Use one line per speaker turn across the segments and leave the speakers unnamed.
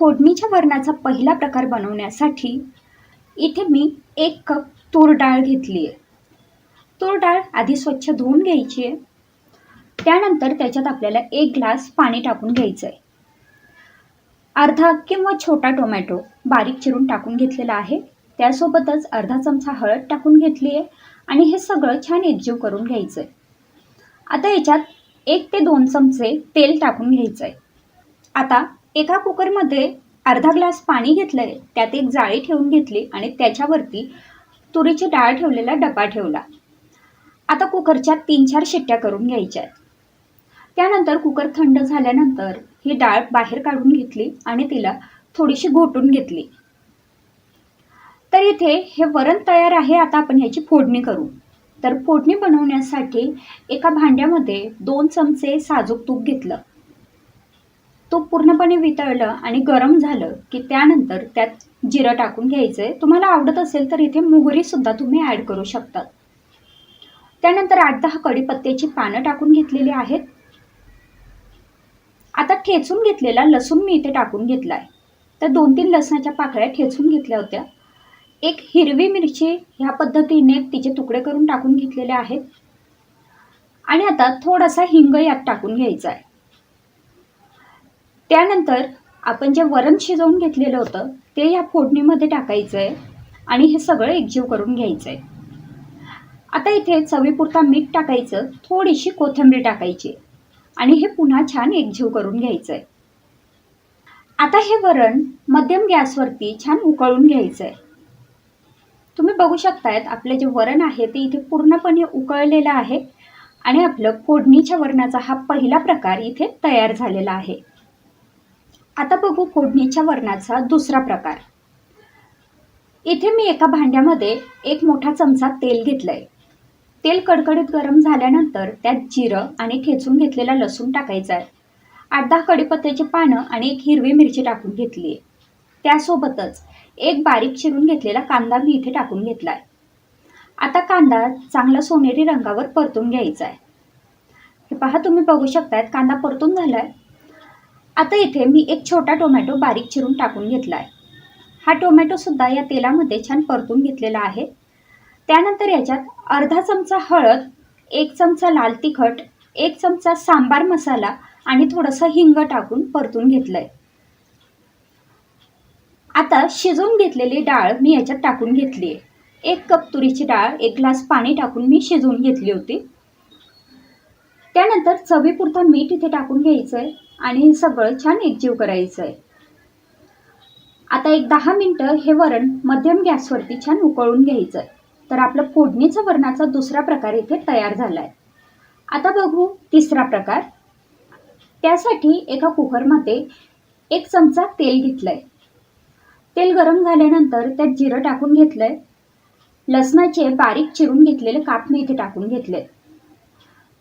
फोडणीच्या वरणाचा पहिला प्रकार बनवण्यासाठी इथे मी एक कप तूर डाळ घेतली आहे तूर डाळ आधी स्वच्छ धुवून घ्यायची आहे त्यानंतर त्याच्यात आपल्याला एक ग्लास पाणी टाकून घ्यायचं आहे अर्धा किंवा छोटा टोमॅटो बारीक चिरून टाकून घेतलेला आहे. त्यासोबतच अर्धा चमचा हळद टाकून घेतली आहे आणि हे सगळं छान एकजीव करून घ्यायचं आहे आता याच्यात एक ते दोन चमचे तेल टाकून घ्यायचं आहे आता एका कुकरमध्ये अर्धा ग्लास पाणी घेतलं आहे त्यात एक जाळी ठेवून घेतली आणि त्याच्यावरती तुरीची डाळ ठेवलेला डबा ठेवला. आता कुकरच्या तीन चार शिट्ट्या करून घ्यायच्या आहेत. त्यानंतर कुकर थंड झाल्यानंतर ही डाळ बाहेर काढून घेतली आणि तिला थोडीशी घोटून घेतली. तर इथे हे वरण तयार आहे आता आपण ह्याची फोडणी करू. तर फोडणी बनवण्यासाठी एका भांड्यामध्ये दोन चमचे साजूक तूप घेतलं. तूप पूर्णपणे वितळलं आणि गरम झालं की त्यानंतर त्यात जिरं टाकून घ्यायचं आहे तुम्हाला आवडत असेल तर इथे मोहरीसुद्धा तुम्ही ॲड करू शकतात त्यानंतर आठ दहा कढीपत्त्याची पानं टाकून घेतलेली आहेत. आता ठेचून घेतलेला लसूण मी इथे टाकून घेतला आहे तर दोन तीन लसणाच्या पाकळ्या ठेचून घेतल्या होत्या. एक हिरवी मिरची ह्या पद्धतीने तिचे तुकडे करून टाकून घेतलेले आहेत. आणि आता थोडासा हिंग यात टाकून घ्यायचा आहे त्यानंतर आपण जे वरण शिजवून घेतलेलं होतं ते या फोडणीमध्ये टाकायचं आहे आणि हे सगळं एकजीव करून घ्यायचं आहे आता इथे चवीपुरता मीठ टाकायचं थोडीशी कोथिंबीर टाकायची आणि हे पुन्हा छान एकजीव करून घ्यायचं आहे आता हे वरण मध्यम गॅसवरती छान उकळून घ्यायचं आहे तुम्ही बघू शकतायत आपले जे वरण आहे ते इथे पूर्णपणे उकळलेलं आहे आणि आपलं फोडणीच्या वरणाचा हा पहिला प्रकार इथे तयार झालेला आहे. आता बघू फोडणीच्या वरणाचा दुसरा प्रकार. इथे मी एका भांड्यामध्ये एक मोठा चमचा तेल घेतलंय. तेल कडकडीत गरम झाल्यानंतर त्यात जिरं आणि ठेचून घेतलेला लसूण टाकायचा आहे आठ दहा कढीपत्त्याची पानं आणि एक हिरवी मिरची टाकून घेतली आहे त्यासोबतच एक बारीक चिरून घेतलेला कांदा मी इथे टाकून घेतला आहे आता कांदा चांगला सोनेरी रंगावर परतून घ्यायचा आहे हे पहा तुम्ही बघू शकतात कांदा परतून झाला आहे आता इथे मी एक छोटा टोमॅटो बारीक चिरून टाकून घेतला आहे हा टोमॅटोसुद्धा या तेलामध्ये छान परतून घेतलेला आहे. त्यानंतर याच्यात अर्धा चमचा हळद एक चमचा लाल तिखट एक चमचा सांबार मसाला आणि थोडंसं हिंग टाकून परतून घेतलं आहे आता शिजवून घेतलेली डाळ मी याच्यात टाकून घेतली आहे. एक कप तुरीची डाळ एक ग्लास पाणी टाकून मी शिजवून घेतली होती. त्यानंतर चवीपुरता मीठ इथे टाकून घ्यायचं आहे आणि सगळं छान एकजीव करायचं आहे. आता एक दहा मिनटं हे वरण मध्यम गॅसवरती छान उकळून घ्यायचं आहे तर आपलं फोडणीचं वरणाचा दुसरा प्रकार इथे तयार झाला आहे आता बघू तिसरा प्रकार. त्यासाठी एका कुकरमध्ये एक चमचा तेल घेतलं आहे तेल गरम झाल्यानंतर त्यात जिरं टाकून घेतलं आहे लसणाचे बारीक चिरून घेतलेले काप मी इथे टाकून घेतले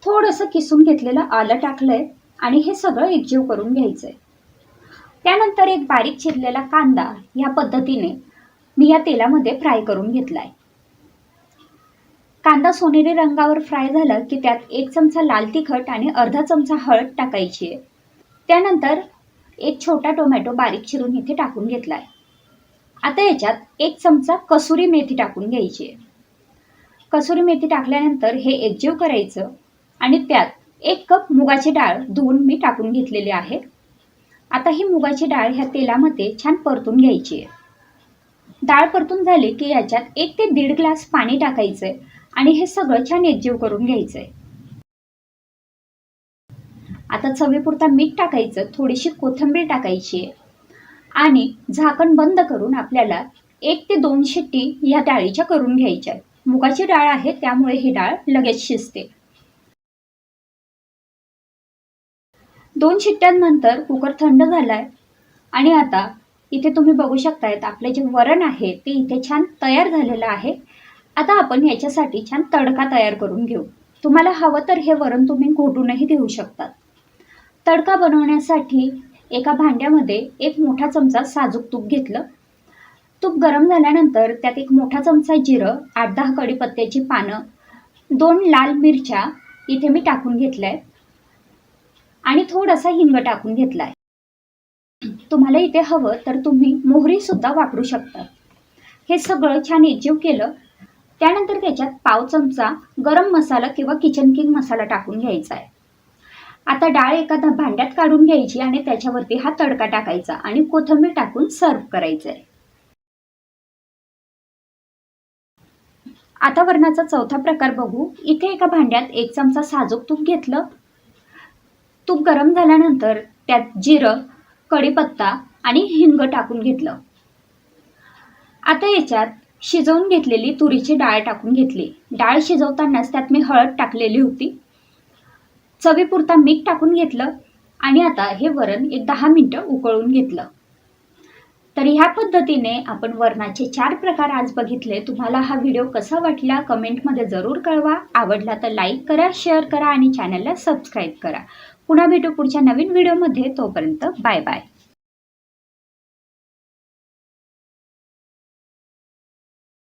थोडंसं किसून घेतलेलं आलं टाकलं आहे आणि हे सगळं एकजीव करून घ्यायचं आहे त्यानंतर एक बारीक चिरलेला कांदा ह्या पद्धतीने मी या तेलामध्ये फ्राय करून घेतला आहे कांदा सोनेरी रंगावर फ्राय झाला की त्यात एक चमचा लाल तिखट आणि अर्धा चमचा हळद टाकायची आहे. त्यानंतर एक छोटा टोमॅटो बारीक चिरून इथे टाकून घेतला आहे आता याच्यात एक चमचा कसुरी मेथी टाकून घ्यायची आहे. कसुरी मेथी टाकल्यानंतर हे एकजीव करायचं आणि त्यात एक कप मुगाची डाळ धुवून मी टाकून घेतलेली आहे. आता ही मुगाची डाळ ह्या तेलामध्ये छान परतून घ्यायची आहे. डाळ परतून झाली की याच्यात एक ते दीड ग्लास पाणी टाकायचं आहे आणि हे सगळं छान एकजीव करून घ्यायचं आहे आता चवीपुरता मीठ टाकायचं थोडीशी कोथिंबीर टाकायची आहे. आणि झाकण बंद करून आपल्याला एक ते दोन शिट्टी ह्या डाळीच्या करून घ्यायच्या आहेत. मुगाची डाळ आहे त्यामुळे ही डाळ लगेच शिजते. दोन शिट्ट्यांनंतर कुकर थंड झालाय. आणि आता इथे तुम्ही बघू शकतायत आपले जे वरण आहे ते इथे छान तयार झालेलं आहे. आता आपण याच्यासाठी छान तडका तयार करून घेऊ. तुम्हाला हवं तर हे वरण तुम्ही घोटूनही देऊ शकतात. तडका बनवण्यासाठी एका भांड्यामध्ये एक मोठा चमचा साजूक तूप घेतलं. तूप गरम झाल्यानंतर त्यात एक मोठा चमचा जिरं आठ दहा कडीपत्त्याची पानं दोन लाल मिरच्या इथे मी टाकून घेतल्या आहेत आणि थोडासा हिंग टाकून घेतला आहे तुम्हाला इथे हवं तर तुम्ही मोहरीसुद्धा वापरू शकता. हे सगळं छान एकजीव केलं. त्यानंतर त्याच्यात पाव चमचा गरम मसाला किंवा किचन किंग मसाला टाकून घ्यायचा आहे आता डाळ एका भांड्यात काढून घ्यायची आणि त्याच्यावरती हा तडका टाकायचा आणि कोथिंबीर टाकून सर्व करायचं आहे आता वरणाचा चौथा प्रकार बघू. इथे एका भांड्यात एक चमचा साजूक तूप घेतलं. तूप गरम झाल्यानंतर त्यात जिरं कढीपत्ता आणि हिंग टाकून घेतलं. आता याच्यात शिजवून घेतलेली तुरीची डाळ टाकून घेतली. डाळ शिजवतानाच त्यात मी हळद टाकलेली होती. चवीपुरता मीठ टाकून घेतलं आणि आता हे वरण एक दहा मिनटं उकळून घेतलं. तर ह्या पद्धतीने आपण वरणाचे चार प्रकार आज बघितले. तुम्हाला हा व्हिडिओ कसा वाटला कमेंटमध्ये जरूर कळवा. आवडला तर लाईक करा शेअर करा आणि चॅनलला सबस्क्राईब करा. पुन्हा भेटू पुढच्या नवीन व्हिडिओमध्ये. तोपर्यंत बाय बाय.